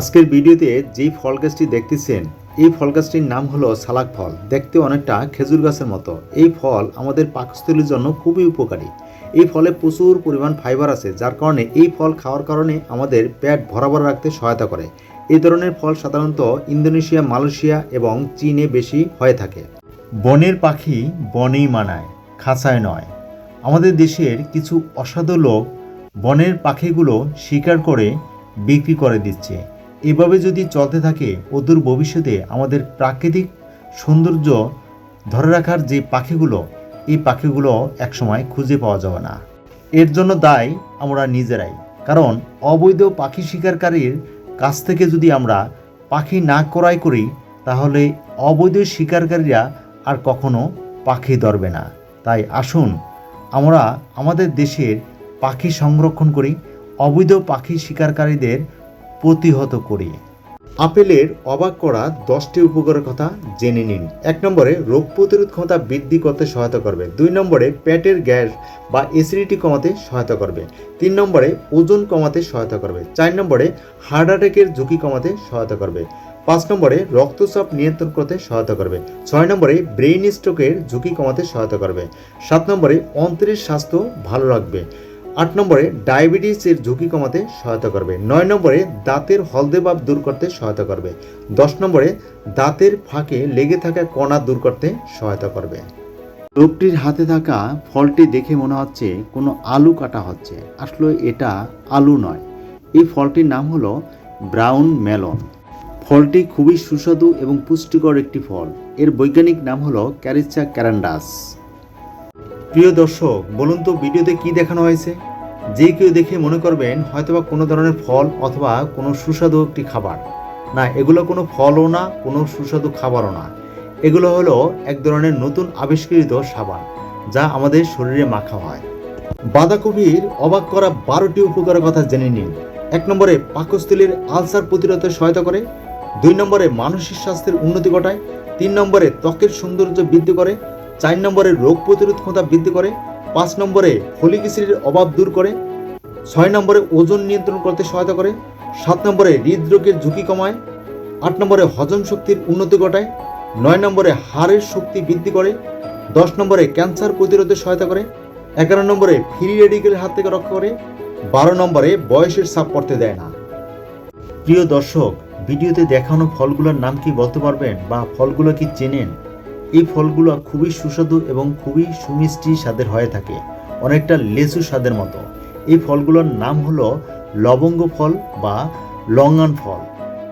আজকের ভিডিওতে যেই ফল গাছটি দেখতেছেন, এই ফল গাছটির নাম হলো সালাক ফল। দেখতে অনেকটা খেজুর গাছের মতো। এই ফল আমাদের পাকস্থলীর জন্য খুবই উপকারী। এই ফলে প্রচুর পরিমাণ ফাইবার আছে, যার কারণে এই ফল খাওয়ার কারণে আমাদের পেট ভরাভর রাখতে সহায়তা করে। এই ধরনের ফল সাধারণত ইন্দোনেশিয়া, মালয়েশিয়া এবং চীনে বেশি হয়ে থাকে। বনের পাখি বনেই মানায়, খাঁচায় নয়। আমাদের দেশের কিছু অসাধু লোক বনের পাখিগুলো শিকার করে বিক্রি করে দিচ্ছে। এভাবে যদি চলতে থাকে, অদূর ভবিষ্যতে আমাদের প্রাকৃতিক সৌন্দর্য ধরে রাখার যে পাখিগুলো, এই পাখিগুলো একসময় খুঁজে পাওয়া যাবে না। এর জন্য দায় আমরা নিজেরাই। কারণ অবৈধ পাখি শিকারকারীর কাছ থেকে যদি আমরা পাখি না ক্রয় করি, তাহলে অবৈধ শিকারকারীরা আর কখনো পাখি ধরবে না। তাই আসুন, আমরা আমাদের দেশের পাখি সংরক্ষণ করি, অবৈধ পাখি শিকারকারীদের প্রতিহত করি। আপেলের অবাক করা দশটি উপকারের কথা জেনে নিন। এক নম্বরে, রোগ প্রতিরোধ ক্ষমতা বৃদ্ধি করতে সহায়তা করবে। দুই নম্বরে, পেটের গ্যাস বা অ্যাসিডিটি কমাতে সহায়তা করবে। তিন নম্বরে, ওজন কমাতে সহায়তা করবে। চার নম্বরে হার্ট অ্যাটাকের ঝুঁকি কমাতে সহায়তা করবে। পাঁচ নম্বরে, রক্তচাপ নিয়ন্ত্রণ করতে সহায়তা করবে। ছয় নম্বরে ব্রেইন স্ট্রোকের ঝুঁকি কমাতে সহায়তা করবে। সাত নম্বরে, অন্ত্রের স্বাস্থ্য ভালো রাখবে। আট নম্বরে ডায়াবেটিসের ঝুঁকি কমাতে সহায়তা করবে। নয় নম্বরে দাঁতের হলদে ভাব দূর করতে সহায়তা করবে। দশ নম্বরে দাঁতের ফাঁকে লেগে থাকা কণা দূর করতে সহায়তা করবে। লোকটির হাতে থাকা ফলটি দেখে মনে হচ্ছে কোনো আলু কাটা হচ্ছে। আসলে এটা আলু নয়। এই ফলটির নাম হলো ব্রাউন মেলন। ফলটি খুবই সুস্বাদু এবং পুষ্টিকর একটি ফল। এর বৈজ্ঞানিক নাম হলো ক্যারিচা ক্যারান্ডাস। প্রিয় দর্শক, বলুন তো ভিডিওতে কি দেখানো হয়েছে? যে কেউ দেখে মনে করবেন হয়তোবা কোনো ধরনের ফল অথবা কোনো সুস্বাদু একটি খাবার। না, এগুলো কোনো ফলও না, কোনো সুস্বাদু খাবারও না। এগুলো হলো এক ধরনের নতুন আবিষ্কৃত সাবান, যা আমাদের শরীরে মাখা হয়। বাঁধাকপির অবাক করা বারোটি উপকারের কথা জেনে নিন। এক নম্বরে, পাকস্থলীর আলসার প্রতিরোধে সহায়তা করে। দুই নম্বরে, মানসিক স্বাস্থ্যের উন্নতি ঘটায়। তিন নম্বরে, ত্বকের সৌন্দর্য বৃদ্ধি করে। চার নম্বরে রোগ প্রতিরোধ ক্ষমতা বৃদ্ধি করে, পাঁচ নম্বরে ফলিক অ্যাসিডের অভাব দূর করে, ছয় নম্বরে ওজন নিয়ন্ত্রণ করতে সহায়তা করে, সাত নম্বরে হৃদরোগের ঝুঁকি কমায়, আট নম্বরে হজম শক্তির উন্নতি ঘটায়, নয় নম্বরে হাড়ের শক্তি বৃদ্ধি করে, দশ নম্বরে ক্যান্সার প্রতিরোধে সহায়তা করে, এগারো নম্বরে ফ্রি রেডিকেলের হাত থেকে রক্ষা করে, বারো নম্বরে বয়সের চাপ পড়তে দেয় না। প্রিয় দর্শক, ভিডিওতে দেখানো ফলগুলোর নাম কি বলতে পারবেন বা ফলগুলো কি চেনেন? এই ফলগুলো খুবই সুস্বাদু এবং খুবই সুমিষ্টি স্বাদের হয়ে থাকে, অনেকটা লেচু স্বাদের মতো। এই ফলগুলোর নাম হলো লবঙ্গ ফল বা লঙ্গান ফল।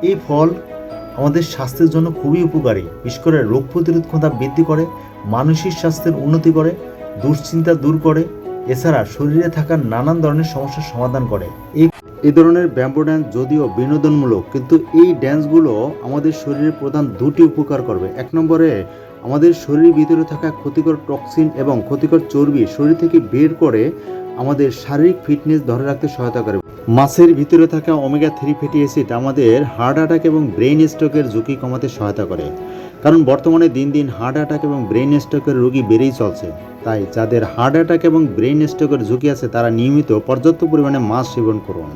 এই ফল আমাদের স্বাস্থ্যের জন্য খুবই উপকারী, বিশেষ করে রোগ প্রতিরোধ ক্ষমতা বৃদ্ধি করে, মানসিক স্বাস্থ্যের উন্নতি করে, দুশ্চিন্তা দূর করে, এছাড়া শরীরে থাকা নানান ধরনের সমস্যার সমাধান করে। এই এই ধরনের ব্যাম্বো ড্যান্স যদিও বিনোদনমূলক, কিন্তু এই ড্যান্সগুলো আমাদের শরীরের প্রধান দুটি উপকার করবে। এক নম্বরে আমাদের শরীরের ভিতরে থাকা ক্ষতিকর টক্সিন এবং ক্ষতিকর চর্বি শরীর থেকে বের করে আমাদের শারীরিক ফিটনেস ধরে রাখতে সহায়তা করে। মাছের ভিতরে থাকা ওমেগা থ্রি ফ্যাটি অ্যাসিড আমাদের হার্ট অ্যাটাক এবং ব্রেইন স্ট্রোকের ঝুঁকি কমাতে সহায়তা করে। কারণ বর্তমানে দিন দিন হার্ট অ্যাটাক এবং ব্রেইন স্ট্রোকের রোগী বেড়েই চলছে। তাই যাদের হার্ট অ্যাটাক এবং ব্রেইন স্ট্রোকের ঝুঁকি আছে, তারা নিয়মিত পর্যাপ্ত পরিমাণে মাছ সেবন করুন।